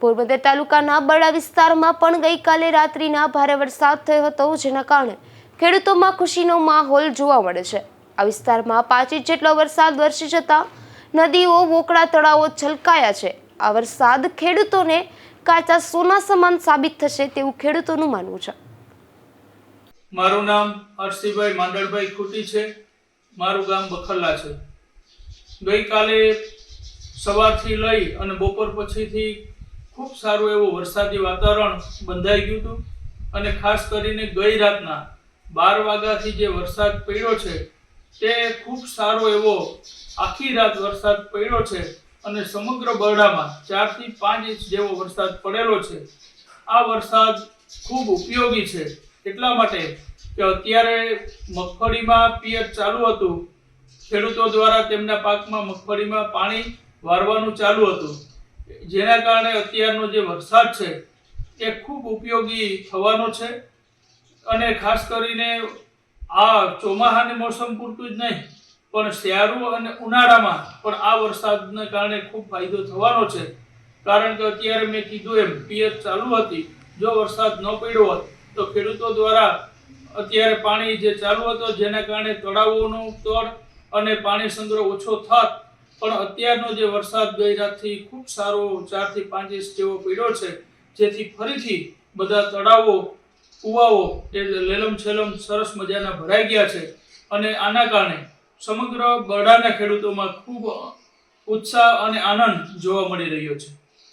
પોરબંદર તાલુકાના બરડા વિસ્તારમાં પણ ગઈકાલે રાત્રિના ભારે વરસાદ થયો હતો, જેના કારણે ખેડૂતોમાં ખુશીનો માહોલ જોવા મળે છે. આ વિસ્તારમાં પાંચ ઇંચ જેટલો વરસાદ વરસી જતા નદીઓ, વોકળા, તળાવો છલકાયા છે. આ વરસાદ ખેડૂતોને કાચા સોના સમાન સાબિત થશે તેવું ખેડૂતોનું માનવું છે. મારું નામ હર્ષિભાઈ માંડળભાઈ ખૂટી છે. મારું ગામ બખલ્લા છે. ગઈકાલે સવારથી લઈ અને બપોર પછીથી ખૂબ સારું એવું વરસાદી વાતાવરણ બંધાઈ ગયું હતું. અને ખાસ કરીને ગઈ રાતના બાર વાગ્યાથી જે વરસાદ પડ્યો છે, તે ખૂબ સારો એવો આખી રાત વરસાદ પડ્યો છે અને સમગ્ર બરડામાં ચારથી પાંચ ઇંચ જેવો વરસાદ પડેલો છે. આ વરસાદ ખૂબ ઉપયોગી છે. એટલા માટે કે અત્યારે મગફળીમાં પિયત ચાલુ હતું. ખેડૂતો દ્વારા તેમના પાકમાં મગફળીમાં પાણી વારવાનું ચાલુ હતું. જેના કારણે અત્યારનો જે વરસાદ છે, એ ખૂબ ઉપયોગી થવાનો છે અને ખાસ કરીને આ ચોમાસાની મોસમ પૂરતું જ નહીં, પણ શિયાળુ અને ઉનાળામાં પણ આ વરસાદને કારણે ખૂબ ફાયદો થવાનો છે. કારણ કે અત્યારે મેં કીધું એમ, પિયત ચાલુ હતી. જો વરસાદ ન પડ્યો હોત, તો ખેડૂતો દ્વારા અત્યારે પાણી જે ચાલુ હતો, જેના કારણે તળાવોનું તળ અને પાણી સંગ્રહ ઓછો થાત પણ અત્યારનો જે વરસાદ ગઈ રાતથી ખૂબ સારો ચારથી પાંચ ઇંચ જેવો પડ્યો છે, જેથી ફરીથી બધા તળાવો, કુવાઓ એ લેલમ છેલમ સરસ મજાના ભરાઈ ગયા છે. અને આના કારણે સમગ્ર બરડાના ખેડૂતોમાં ખૂબ ઉત્સાહ અને આનંદ જોવા મળી રહ્યો છે.